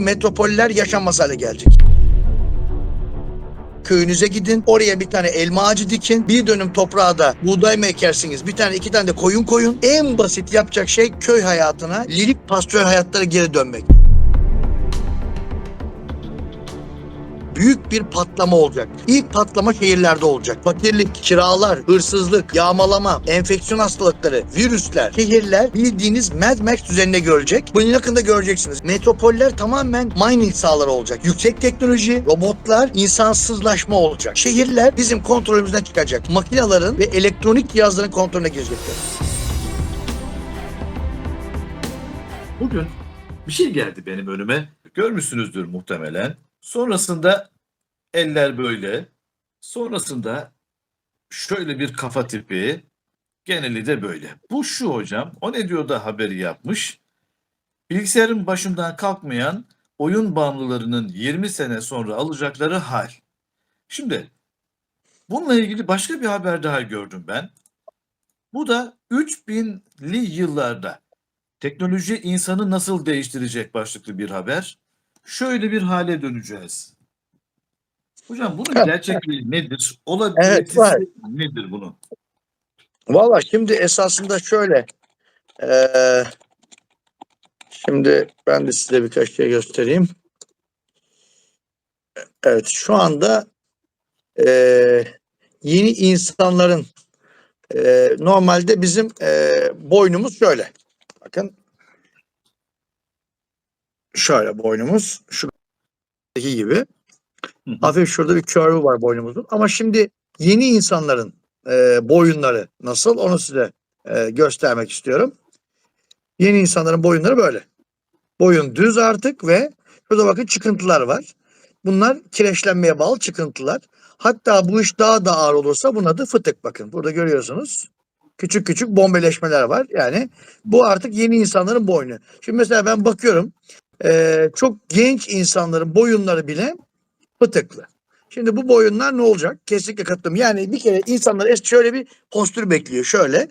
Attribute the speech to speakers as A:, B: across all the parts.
A: metropoller yaşanmaz hale gelecek. Köyünüze gidin. Oraya bir tane elma ağacı dikin. Bir dönüm toprağa da buğday mı ekersiniz? Bir tane iki tane de koyun koyun. En basit yapacak şey köy hayatına, lirik pastör hayatlara geri dönmek. Büyük bir patlama olacak. İlk patlama şehirlerde olacak. Fakirlik, kiralar, hırsızlık, yağmalama, enfeksiyon hastalıkları, virüsler, şehirler bildiğiniz Mad Max düzenine görecek. Bunu yakında göreceksiniz. Metropoller tamamen mining sahaları olacak. Yüksek teknoloji, robotlar, insansızlaşma olacak. Şehirler bizim kontrolümüzden çıkacak. Makinelerin ve elektronik cihazların kontrolüne girecekler.
B: Bugün bir şey geldi benim önüme. Görmüşsünüzdür muhtemelen. Sonrasında eller böyle. Sonrasında şöyle bir kafa tipi. Geneli de böyle. Bu şu hocam. O ne diyor da haberi yapmış. Bilgisayarın başından kalkmayan oyun bağımlılarının 20 sene sonra alacakları hal. Şimdi bununla ilgili başka bir haber daha gördüm ben. Bu da 3000'li yıllarda Teknoloji insanı nasıl değiştirecek başlıklı bir haber. Şöyle bir hale döneceğiz. Hocam bunun gerçekliği nedir? Olabilitesi
A: var.
B: nedir bunun?
A: Valla şimdi esasında şöyle. Eee, şimdi ben de size birkaç şey göstereyim. Evet şu anda eee, yeni insanların eee, normalde bizim eee, boynumuz şöyle. Bakın. Şöyle boynumuz. Şu gibi. Hafif şurada bir curve var boynumuzun. Ama şimdi yeni insanların e, boyunları nasıl onu size e, göstermek istiyorum. Yeni insanların boyunları böyle. Boyun düz artık ve şurada bakın çıkıntılar var. Bunlar kireçlenmeye bağlı çıkıntılar. Hatta bu iş daha da ağır olursa bunun adı fıtık bakın. Burada görüyorsunuz. Küçük küçük bombeleşmeler var. Yani bu artık yeni insanların boynu. Şimdi mesela ben bakıyorum e, çok genç insanların boyunları bile fıtıklı. Şimdi bu boyunlar ne olacak? Kesinlikle katılıyorum. Yani bir kere insanlar şöyle bir postür bekliyor. Şöyle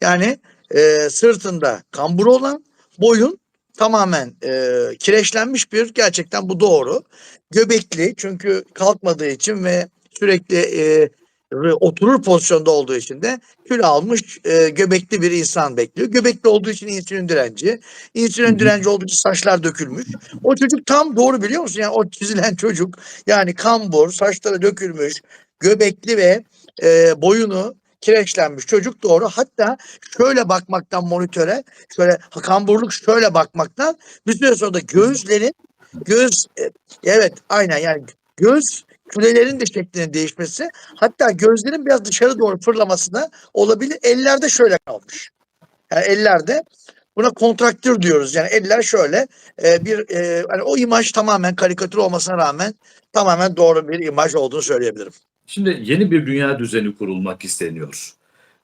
A: yani e, sırtında kambur olan boyun tamamen e, kireçlenmiş bir gerçekten bu doğru. Göbekli çünkü kalkmadığı için ve sürekli e, oturur pozisyonda olduğu için de kilo almış e, göbekli bir insan bekliyor. Göbekli olduğu için insülin direnci. İnsülin direnci olduğu için saçlar dökülmüş. O çocuk tam doğru biliyor musun? Yani o çizilen çocuk yani kambur, saçları dökülmüş, göbekli ve e, boyunu kireçlenmiş çocuk doğru. Hatta şöyle bakmaktan monitöre, şöyle kamburluk şöyle bakmaktan bir süre sonra da gözlerin göz e, evet aynen yani göz kürelerin de şeklinin değişmesi hatta gözlerin biraz dışarı doğru fırlaması da olabilir. Ellerde şöyle kalmış. Yani ellerde buna kontraktür diyoruz. Yani eller şöyle e, bir e, hani o imaj tamamen karikatür olmasına rağmen tamamen doğru bir imaj olduğunu söyleyebilirim.
B: Şimdi yeni bir dünya düzeni kurulmak isteniyor.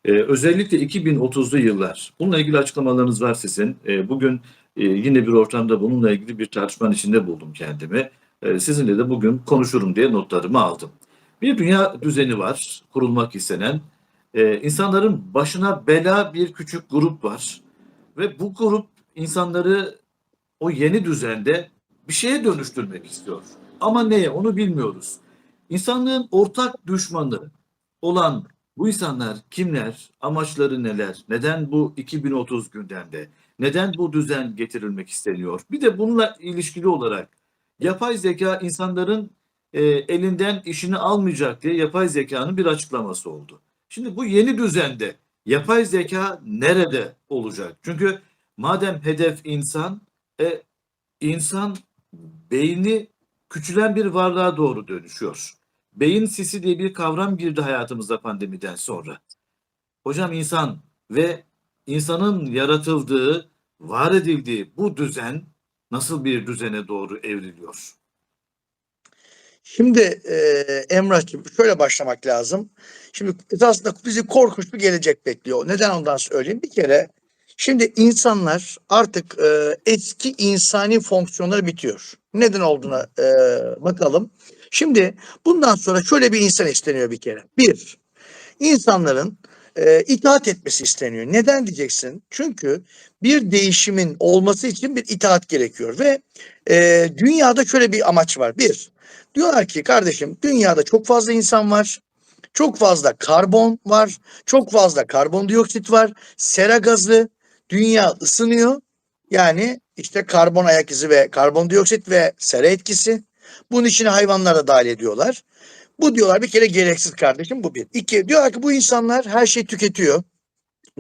B: Ee, özellikle 2030'lu yıllar. Bununla ilgili açıklamalarınız var sizin. Ee, bugün e, yine bir ortamda bununla ilgili bir tartışmanın içinde buldum kendimi. Ee, sizinle de bugün konuşurum diye notlarımı aldım. Bir dünya düzeni var kurulmak istenen. Ee, insanların başına bela bir küçük grup var. Ve bu grup insanları o yeni düzende bir şeye dönüştürmek istiyor. Ama neye onu bilmiyoruz. İnsanlığın ortak düşmanı olan bu insanlar kimler, amaçları neler, neden bu 2030 gündemde, neden bu düzen getirilmek isteniyor? Bir de bununla ilişkili olarak yapay zeka insanların e, elinden işini almayacak diye yapay zekanın bir açıklaması oldu. Şimdi bu yeni düzende yapay zeka nerede olacak? Çünkü madem hedef insan, e, insan beyni küçülen bir varlığa doğru dönüşüyor. Beyin sisi diye bir kavram girdi hayatımıza pandemiden sonra. Hocam insan ve insanın yaratıldığı, var edildiği bu düzen nasıl bir düzene doğru evriliyor?
A: Şimdi e, Emrah'cığım şöyle başlamak lazım. Şimdi aslında bizi korkunç bir gelecek bekliyor. Neden ondan söyleyeyim? Bir kere şimdi insanlar artık e, eski insani fonksiyonları bitiyor. Neden olduğuna e, bakalım. Şimdi bundan sonra şöyle bir insan isteniyor bir kere. Bir, insanların e, itaat etmesi isteniyor. Neden diyeceksin? Çünkü bir değişimin olması için bir itaat gerekiyor ve e, dünyada şöyle bir amaç var. Bir, diyorlar ki kardeşim dünyada çok fazla insan var. Çok fazla karbon var. Çok fazla karbondioksit var. Sera gazı. Dünya ısınıyor. Yani işte karbon ayak izi ve karbondioksit ve sera etkisi. Bunun içine hayvanları da dahil ediyorlar. Bu diyorlar bir kere gereksiz kardeşim bu bir. İki diyorlar ki bu insanlar her şeyi tüketiyor.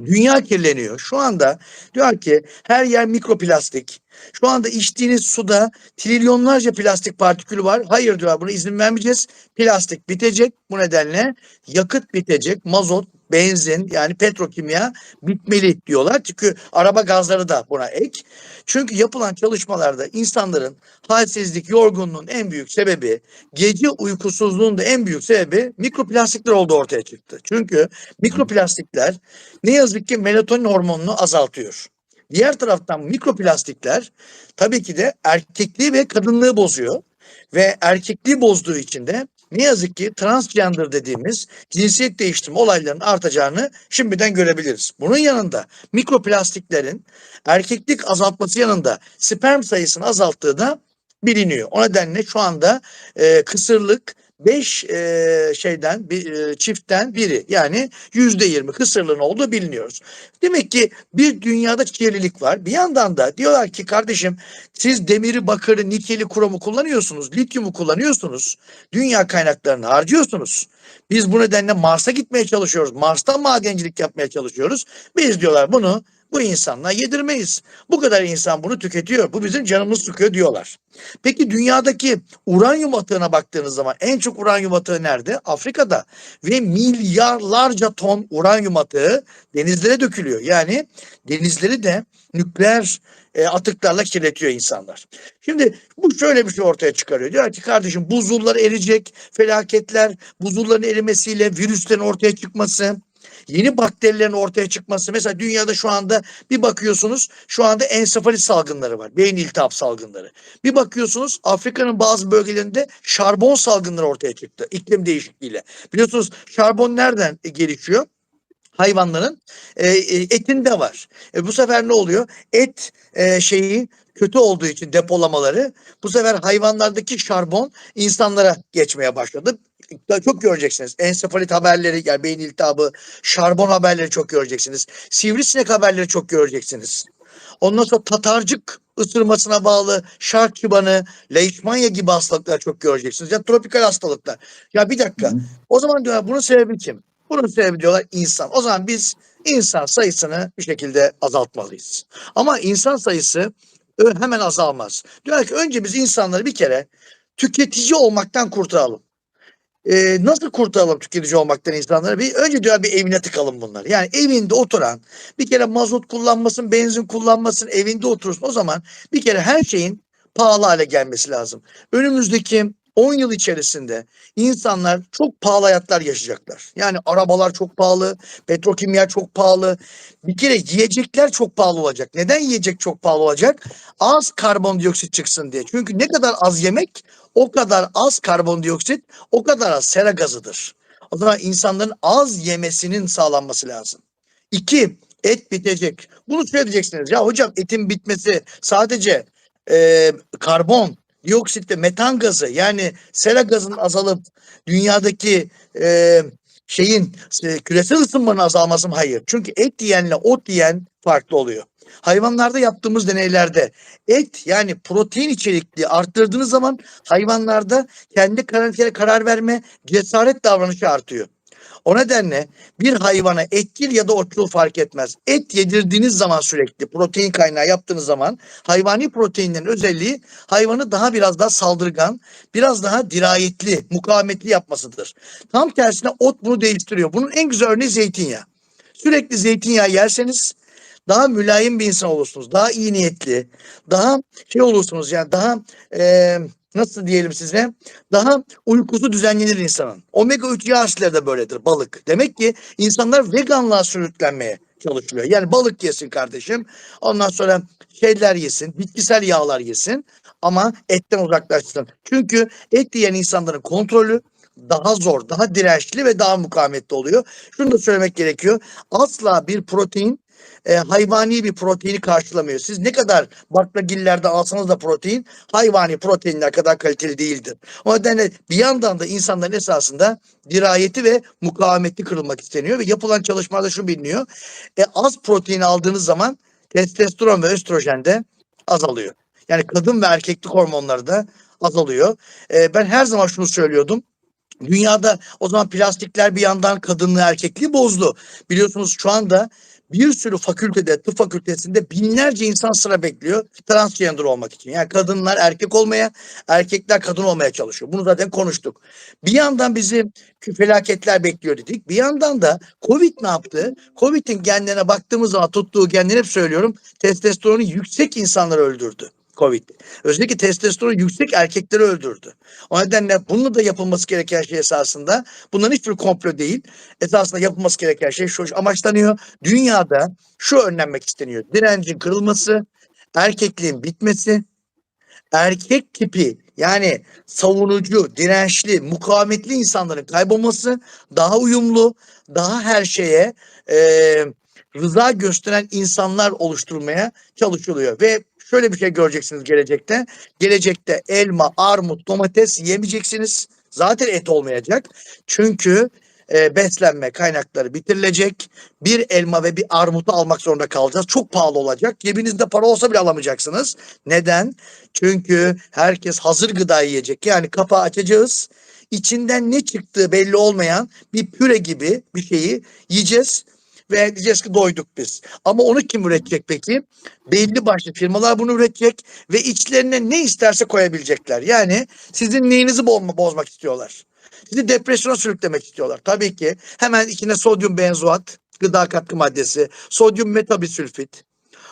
A: Dünya kirleniyor. Şu anda diyor ki her yer mikroplastik. Şu anda içtiğiniz suda trilyonlarca plastik partikülü var. Hayır diyorlar buna izin vermeyeceğiz. Plastik bitecek. Bu nedenle yakıt bitecek. Mazot, benzin yani petrokimya bitmeli diyorlar. Çünkü araba gazları da buna ek. Çünkü yapılan çalışmalarda insanların halsizlik, yorgunluğun en büyük sebebi, gece uykusuzluğun da en büyük sebebi mikroplastikler olduğu ortaya çıktı. Çünkü mikroplastikler ne yazık ki melatonin hormonunu azaltıyor. Diğer taraftan mikroplastikler tabii ki de erkekliği ve kadınlığı bozuyor. Ve erkekliği bozduğu için de ne yazık ki transgender dediğimiz cinsiyet değiştirme olaylarının artacağını şimdiden görebiliriz. Bunun yanında mikroplastiklerin erkeklik azaltması yanında sperm sayısını azalttığı da biliniyor. O nedenle şu anda e, kısırlık 5 e, şeyden bir e, çiftten biri yani yüzde yirmi kısırlığın olduğu biliniyoruz. Demek ki bir dünyada kirlilik var. Bir yandan da diyorlar ki kardeşim siz demiri, bakırı, nikeli, kromu kullanıyorsunuz, lityumu kullanıyorsunuz. Dünya kaynaklarını harcıyorsunuz. Biz bu nedenle Mars'a gitmeye çalışıyoruz. Mars'ta madencilik yapmaya çalışıyoruz. Biz diyorlar bunu bu insanla yedirmeyiz. Bu kadar insan bunu tüketiyor. Bu bizim canımız sıkıyor diyorlar. Peki dünyadaki uranyum atığına baktığınız zaman en çok uranyum atığı nerede? Afrika'da. Ve milyarlarca ton uranyum atığı denizlere dökülüyor. Yani denizleri de nükleer e, atıklarla kirletiyor insanlar. Şimdi bu şöyle bir şey ortaya çıkarıyor. Diyor ki kardeşim buzullar eriyecek, felaketler, buzulların erimesiyle virüslerin ortaya çıkması, yeni bakterilerin ortaya çıkması. Mesela dünyada şu anda bir bakıyorsunuz şu anda ensefalit salgınları var. Beyin iltihap salgınları. Bir bakıyorsunuz Afrika'nın bazı bölgelerinde şarbon salgınları ortaya çıktı iklim değişikliğiyle. Biliyorsunuz şarbon nereden gelişiyor? hayvanların e, e, etinde var. E, bu sefer ne oluyor? Et e, şeyi kötü olduğu için depolamaları bu sefer hayvanlardaki şarbon insanlara geçmeye başladı. Çok göreceksiniz. Ensefalit haberleri, yani beyin iltihabı, şarbon haberleri çok göreceksiniz. Sivrisinek haberleri çok göreceksiniz. Ondan sonra tatarcık ısırmasına bağlı şark çıbanı, leishmania gibi hastalıklar çok göreceksiniz. Ya tropikal hastalıklar. Ya bir dakika.
B: Hı.
A: O zaman diyorlar bunun sebebi kim? Bunun sebebi diyorlar insan. O zaman biz insan sayısını bir şekilde azaltmalıyız. Ama insan sayısı hemen azalmaz. Diyorlar ki önce biz insanları bir kere tüketici olmaktan kurtaralım. Ee, nasıl kurtaralım tüketici olmaktan insanları? Bir, önce diyor bir evine tıkalım bunları. Yani evinde oturan bir kere mazot kullanmasın, benzin kullanmasın, evinde otursun. O zaman bir kere her şeyin pahalı hale gelmesi lazım. Önümüzdeki 10 yıl içerisinde insanlar çok pahalı hayatlar yaşayacaklar. Yani arabalar çok pahalı, petrokimya çok pahalı. Bir kere yiyecekler çok pahalı olacak. Neden yiyecek çok pahalı olacak? Az karbondioksit çıksın diye. Çünkü ne kadar az yemek o kadar az karbondioksit, o kadar az sera gazıdır. O zaman insanların az yemesinin sağlanması lazım. İki, et bitecek. Bunu söyleyeceksiniz. Ya hocam etin bitmesi sadece e, karbon, dioksit ve metan gazı yani sera gazının azalıp dünyadaki e, şeyin e, küresel ısınmanın azalması mı? Hayır. Çünkü et yiyenle ot yiyen farklı oluyor. Hayvanlarda yaptığımız deneylerde et yani protein içerikli arttırdığınız zaman hayvanlarda kendi karar, karar verme cesaret davranışı artıyor. O nedenle bir hayvana etçil ya da otçul fark etmez. Et yedirdiğiniz zaman sürekli protein kaynağı yaptığınız zaman hayvani proteinlerin özelliği hayvanı daha biraz daha saldırgan, biraz daha dirayetli, mukavemetli yapmasıdır. Tam tersine ot bunu değiştiriyor. Bunun en güzel örneği zeytinyağı. Sürekli zeytinyağı yerseniz daha mülayim bir insan olursunuz. Daha iyi niyetli, daha şey olursunuz yani daha eee, nasıl diyelim size daha uykusu düzenlenir insanın. Omega 3 yağ asitleri de böyledir balık. Demek ki insanlar veganlığa sürüklenmeye çalışılıyor. Yani balık yesin kardeşim. Ondan sonra şeyler yesin, bitkisel yağlar yesin ama etten uzaklaşsın. Çünkü et yiyen insanların kontrolü daha zor, daha dirençli ve daha mukavemetli oluyor. Şunu da söylemek gerekiyor. Asla bir protein e, hayvani bir proteini karşılamıyor. Siz ne kadar baklagillerde alsanız da protein hayvani proteinler kadar kaliteli değildir. O nedenle bir yandan da insanların esasında dirayeti ve mukavemeti kırılmak isteniyor ve yapılan çalışmalarda şu biliniyor. E, az protein aldığınız zaman testosteron ve östrojen de azalıyor. Yani kadın ve erkeklik hormonları da azalıyor. E, ben her zaman şunu söylüyordum. Dünyada o zaman plastikler bir yandan kadınlığı erkekliği bozdu. Biliyorsunuz şu anda bir sürü fakültede, tıp fakültesinde binlerce insan sıra bekliyor transgender olmak için. Yani kadınlar erkek olmaya, erkekler kadın olmaya çalışıyor. Bunu zaten konuştuk. Bir yandan bizi felaketler bekliyor dedik. Bir yandan da Covid ne yaptı? Covid'in genlerine baktığımız zaman tuttuğu genleri hep söylüyorum. Testosteronu yüksek insanları öldürdü. Covid. Özellikle testosteronu yüksek erkekleri öldürdü. O nedenle bunun da yapılması gereken şey esasında bunların hiçbir komplo değil. Esasında yapılması gereken şey şu amaçlanıyor. Dünyada şu önlenmek isteniyor. Direncin kırılması, erkekliğin bitmesi, erkek tipi yani savunucu, dirençli, mukavemetli insanların kaybolması, daha uyumlu, daha her şeye e, rıza gösteren insanlar oluşturulmaya çalışılıyor. Ve şöyle bir şey göreceksiniz gelecekte. Gelecekte elma, armut, domates yemeyeceksiniz. Zaten et olmayacak. Çünkü e, beslenme kaynakları bitirilecek. Bir elma ve bir armutu almak zorunda kalacağız. Çok pahalı olacak. Cebinizde para olsa bile alamayacaksınız. Neden? Çünkü herkes hazır gıda yiyecek. Yani kapağı açacağız. İçinden ne çıktığı belli olmayan bir püre gibi bir şeyi yiyeceğiz ve diyeceğiz ki doyduk biz. Ama onu kim üretecek peki? Belli başlı firmalar bunu üretecek ve içlerine ne isterse koyabilecekler. Yani sizin neyinizi bozma, bozmak istiyorlar. Sizi depresyona sürüklemek istiyorlar. Tabii ki hemen içine sodyum benzoat, gıda katkı maddesi, sodyum metabisülfit,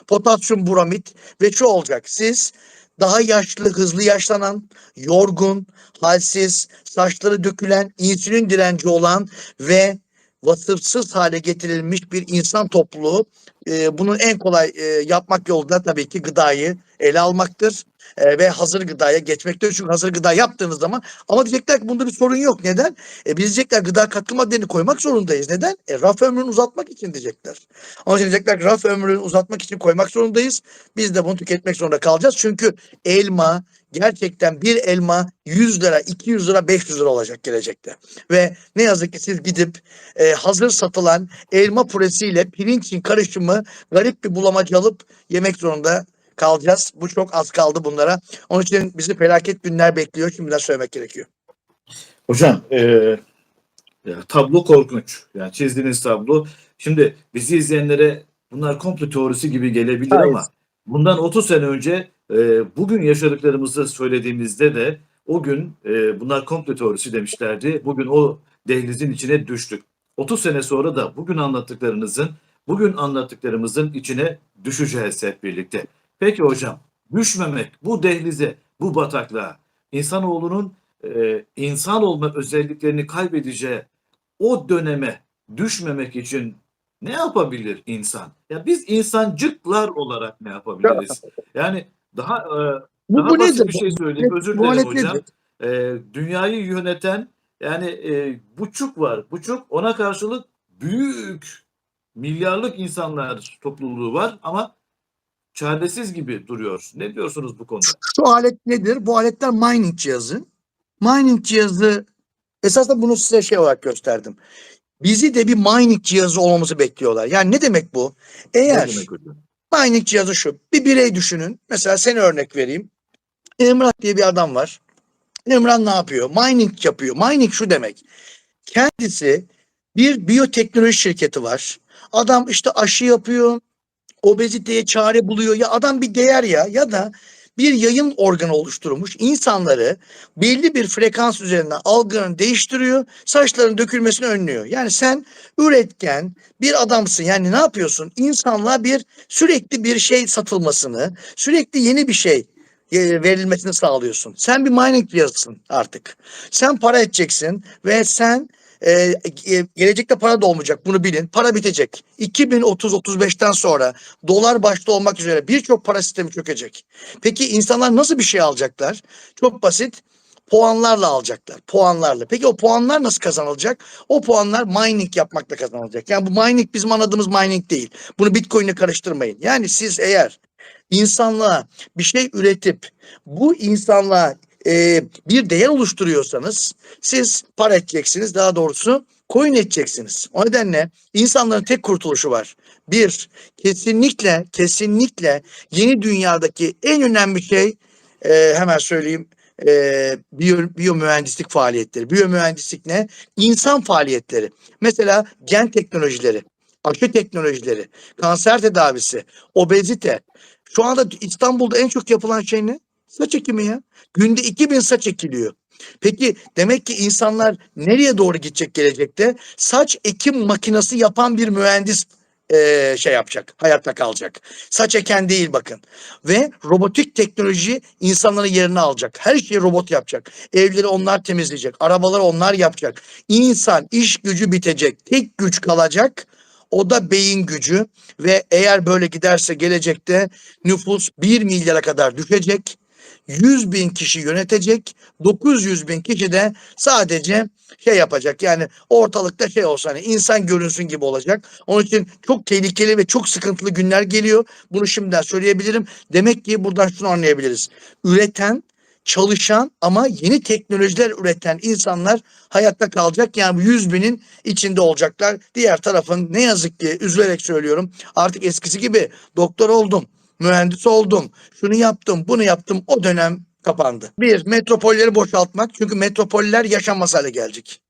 A: potasyum bromit ve şu olacak. Siz daha yaşlı, hızlı yaşlanan, yorgun, halsiz, saçları dökülen, insülin direnci olan ve vasıfsız hale getirilmiş bir insan topluluğu e, bunun en kolay e, yapmak yolu tabii ki gıdayı ele almaktır e, ve hazır gıdaya geçmektir. Çünkü hazır gıda yaptığınız zaman ama diyecekler ki bunda bir sorun yok. Neden? E, biz diyecekler gıda katkı maddelerini koymak zorundayız. Neden? E, raf ömrünü uzatmak için diyecekler. Ama diyecekler raf ömrünü uzatmak için koymak zorundayız. Biz de bunu tüketmek zorunda kalacağız. Çünkü elma gerçekten bir elma 100 lira, 200 lira, 500 lira olacak gelecekte. Ve ne yazık ki siz gidip e, hazır satılan elma püresiyle pirinçin karışımı garip bir bulamacı alıp yemek zorunda kalacağız. Bu çok az kaldı bunlara. Onun için bizi felaket günler bekliyor. Şimdiden söylemek gerekiyor.
B: Hocam e, ya, tablo korkunç. Yani çizdiğiniz tablo. Şimdi bizi izleyenlere bunlar komplo teorisi gibi gelebilir
A: Hayır.
B: ama bundan 30 sene önce e, bugün yaşadıklarımızı söylediğimizde de o gün e, bunlar komplo teorisi demişlerdi. Bugün o dehlizin içine düştük. 30 sene sonra da bugün anlattıklarınızın, bugün anlattıklarımızın içine düşeceğiz hep birlikte. Peki hocam, düşmemek bu dehlize, bu bataklığa, insanoğlunun e, insan olma özelliklerini kaybedeceği o döneme düşmemek için ne yapabilir insan? Ya biz insancıklar olarak ne yapabiliriz? Yani daha e,
A: Bu,
B: daha
A: bu
B: basit
A: nedir?
B: bir şey söyleyeyim. Özür dilerim hocam. E, dünyayı yöneten yani e, buçuk var. Buçuk ona karşılık büyük milyarlık insanlar topluluğu var ama çaresiz gibi duruyor. Ne diyorsunuz bu konuda?
A: Şu alet nedir? Bu aletler mining cihazı. Mining cihazı esasında bunu size şey olarak gösterdim. Bizi de bir mining cihazı olmamızı bekliyorlar. Yani ne demek bu?
B: Ne
A: Eğer
B: demek hocam?
A: mining cihazı şu. Bir birey düşünün. Mesela seni örnek vereyim. Emrah diye bir adam var. Emrah ne yapıyor? Mining yapıyor. Mining şu demek. Kendisi bir biyoteknoloji şirketi var. Adam işte aşı yapıyor. Obeziteye çare buluyor. Ya adam bir değer ya. Ya da bir yayın organı oluşturmuş. insanları belli bir frekans üzerinden algılarını değiştiriyor. Saçların dökülmesini önlüyor. Yani sen üretken bir adamsın. Yani ne yapıyorsun? İnsanlığa bir sürekli bir şey satılmasını, sürekli yeni bir şey e, verilmesini sağlıyorsun. Sen bir mining cihazısın artık. Sen para edeceksin ve sen e, e, gelecekte para da olmayacak bunu bilin. Para bitecek. 2030-35'ten sonra dolar başta olmak üzere birçok para sistemi çökecek. Peki insanlar nasıl bir şey alacaklar? Çok basit. puanlarla alacaklar. Puanlarla. Peki o puanlar nasıl kazanılacak? O puanlar mining yapmakla kazanılacak. Yani bu mining bizim anladığımız mining değil. Bunu Bitcoin'le karıştırmayın. Yani siz eğer insanlığa bir şey üretip bu insanlığa e, bir değer oluşturuyorsanız siz para edeceksiniz. Daha doğrusu coin edeceksiniz. O nedenle insanların tek kurtuluşu var. Bir, kesinlikle kesinlikle yeni dünyadaki en önemli şey e, hemen söyleyeyim e, biyo, biyomühendislik faaliyetleri. Biyomühendislik ne? İnsan faaliyetleri. Mesela gen teknolojileri, aşı teknolojileri, kanser tedavisi, obezite. Şu anda İstanbul'da en çok yapılan şey ne? Saç ekimi ya. Günde 2000 saç ekiliyor. Peki demek ki insanlar nereye doğru gidecek gelecekte? Saç ekim makinesi yapan bir mühendis şey yapacak, hayatta kalacak. Saç eken değil bakın. Ve robotik teknoloji insanların yerini alacak. Her şeyi robot yapacak. Evleri onlar temizleyecek. Arabaları onlar yapacak. İnsan iş gücü bitecek. Tek güç kalacak. O da beyin gücü ve eğer böyle giderse gelecekte nüfus 1 milyara kadar düşecek. 100 bin kişi yönetecek. 900 bin kişi de sadece şey yapacak. Yani ortalıkta şey olsa hani insan görünsün gibi olacak. Onun için çok tehlikeli ve çok sıkıntılı günler geliyor. Bunu şimdiden söyleyebilirim. Demek ki buradan şunu anlayabiliriz. Üreten, çalışan ama yeni teknolojiler üreten insanlar hayatta kalacak. Yani bu 100 binin içinde olacaklar. Diğer tarafın ne yazık ki üzülerek söylüyorum. Artık eskisi gibi doktor oldum, mühendis oldum, şunu yaptım, bunu yaptım. O dönem kapandı. Bir, metropolleri boşaltmak. Çünkü metropoller yaşanmaz hale gelecek.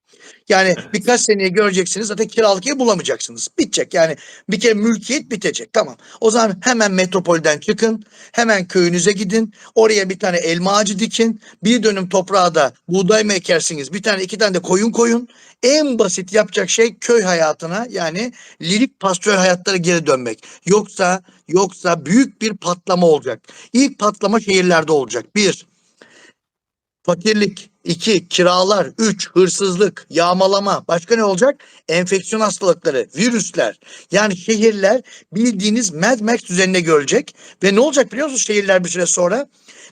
A: Yani birkaç seneye göreceksiniz zaten kiralık ev bulamayacaksınız. Bitecek yani bir kere mülkiyet bitecek tamam. O zaman hemen metropolden çıkın. Hemen köyünüze gidin. Oraya bir tane elma ağacı dikin. Bir dönüm toprağa da buğday mı ekersiniz? Bir tane iki tane de koyun koyun. En basit yapacak şey köy hayatına yani lirik pastör hayatlara geri dönmek. Yoksa yoksa büyük bir patlama olacak. İlk patlama şehirlerde olacak. Bir, fakirlik. iki kiralar. Üç, hırsızlık, yağmalama. Başka ne olacak? Enfeksiyon hastalıkları, virüsler. Yani şehirler bildiğiniz Mad Max düzenine görecek. Ve ne olacak biliyor musunuz şehirler bir süre sonra?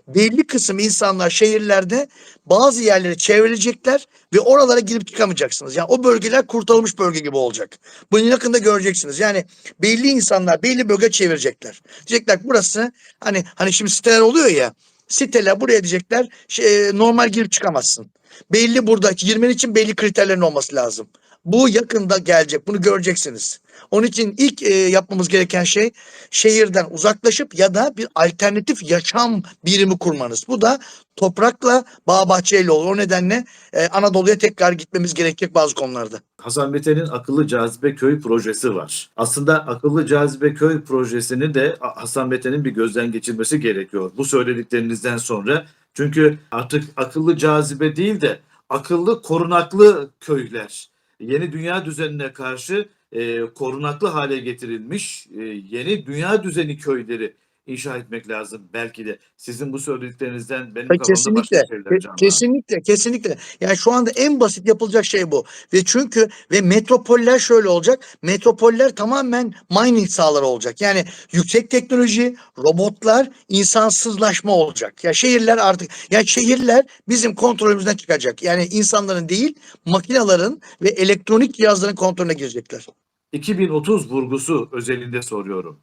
A: Belli kısım insanlar şehirlerde bazı yerleri çevirecekler ve oralara girip çıkamayacaksınız. Yani o bölgeler kurtarılmış bölge gibi olacak. Bunu yakında göreceksiniz. Yani belli insanlar belli bölge çevirecekler. Diyecekler burası hani hani şimdi siteler oluyor ya siteler buraya diyecekler şey, normal girip çıkamazsın. Belli burada girmen için belli kriterlerin olması lazım. Bu yakında gelecek. Bunu göreceksiniz. Onun için ilk e, yapmamız gereken şey şehirden uzaklaşıp ya da bir alternatif yaşam birimi kurmanız. Bu da toprakla bağ bahçeyle olur. O nedenle e, Anadolu'ya tekrar gitmemiz gerekecek bazı konularda.
B: Hasan Mete'nin akıllı cazibe köy projesi var. Aslında akıllı cazibe köy projesini de Hasan Mete'nin bir gözden geçirmesi gerekiyor. Bu söylediklerinizden sonra. Çünkü artık akıllı cazibe değil de akıllı korunaklı köyler. Yeni dünya düzenine karşı e, korunaklı hale getirilmiş e, yeni dünya düzeni köyleri inşa etmek lazım belki de. Sizin bu söylediklerinizden benim kafamda
A: Kesinlikle.
B: başka şeyler canlandı.
A: kesinlikle, kesinlikle. Yani şu anda en basit yapılacak şey bu. Ve çünkü ve metropoller şöyle olacak. Metropoller tamamen mining sahaları olacak. Yani yüksek teknoloji, robotlar, insansızlaşma olacak. Ya şehirler artık ya şehirler bizim kontrolümüzden çıkacak. Yani insanların değil, makinelerin ve elektronik cihazların kontrolüne girecekler.
B: 2030 vurgusu özelinde soruyorum.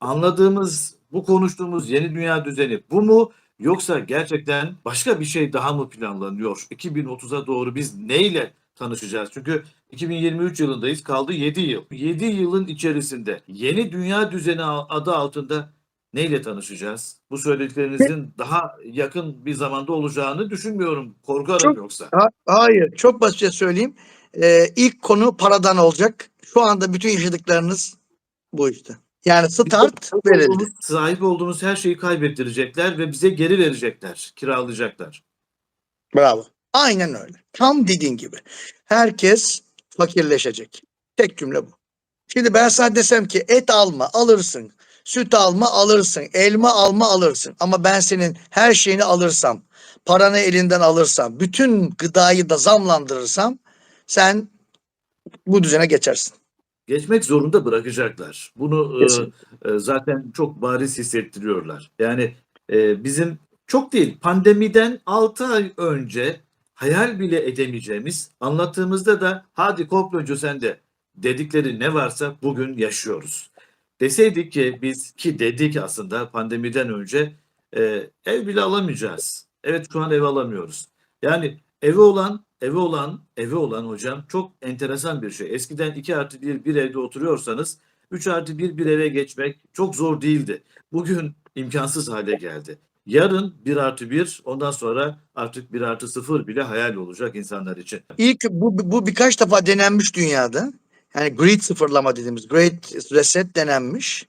B: Anladığımız, bu konuştuğumuz yeni dünya düzeni bu mu? Yoksa gerçekten başka bir şey daha mı planlanıyor? 2030'a doğru biz neyle tanışacağız? Çünkü 2023 yılındayız. Kaldı 7 yıl. 7 yılın içerisinde yeni dünya düzeni adı altında neyle tanışacağız? Bu söylediklerinizin daha yakın bir zamanda olacağını düşünmüyorum. Korkarım
A: Çok-
B: yoksa.
A: Ha- hayır, çok basitçe söyleyeyim. Ee, ilk konu paradan olacak. Şu anda bütün yaşadıklarınız bu işte. Yani start verildi.
B: olduğumuz- Sahip olduğumuz her şeyi kaybettirecekler ve bize geri verecekler, kiralayacaklar.
A: Bravo. Aynen öyle. Tam dediğin gibi. Herkes fakirleşecek. Tek cümle bu. Şimdi ben sana desem ki et alma alırsın. Süt alma alırsın. Elma alma alırsın. Ama ben senin her şeyini alırsam, paranı elinden alırsam, bütün gıdayı da zamlandırırsam sen bu düzene geçersin.
B: Geçmek zorunda bırakacaklar. Bunu e, e, zaten çok bariz hissettiriyorlar. Yani e, bizim çok değil pandemiden 6 ay önce hayal bile edemeyeceğimiz anlattığımızda da hadi komplocu sen de dedikleri ne varsa bugün yaşıyoruz. Deseydik ki biz ki dedik aslında pandemiden önce e, ev bile alamayacağız. Evet şu an ev alamıyoruz. Yani evi olan, evi olan, evi olan hocam çok enteresan bir şey. Eskiden 2 artı 1 bir evde oturuyorsanız 3 artı 1 bir eve geçmek çok zor değildi. Bugün imkansız hale geldi. Yarın 1 artı 1 ondan sonra artık 1 artı 0 bile hayal olacak insanlar için.
A: İlk bu, bu birkaç defa denenmiş dünyada. Yani Great sıfırlama dediğimiz Great Reset denenmiş.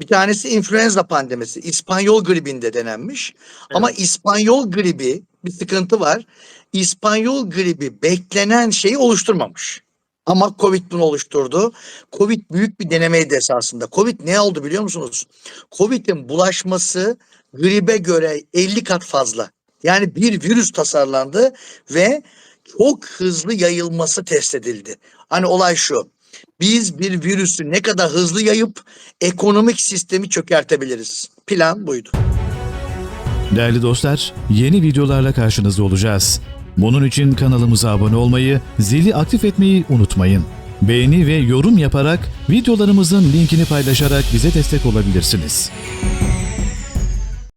A: Bir tanesi influenza pandemisi. İspanyol gribinde denenmiş. Ama İspanyol gribi bir sıkıntı var. İspanyol gribi beklenen şeyi oluşturmamış. Ama Covid bunu oluşturdu. Covid büyük bir denemeydi esasında. Covid ne oldu biliyor musunuz? Covid'in bulaşması gribe göre 50 kat fazla. Yani bir virüs tasarlandı ve çok hızlı yayılması test edildi. Hani olay şu. Biz bir virüsü ne kadar hızlı yayıp ekonomik sistemi çökertebiliriz. Plan buydu.
C: Değerli dostlar, yeni videolarla karşınızda olacağız. Bunun için kanalımıza abone olmayı, zili aktif etmeyi unutmayın. Beğeni ve yorum yaparak videolarımızın linkini paylaşarak bize destek olabilirsiniz.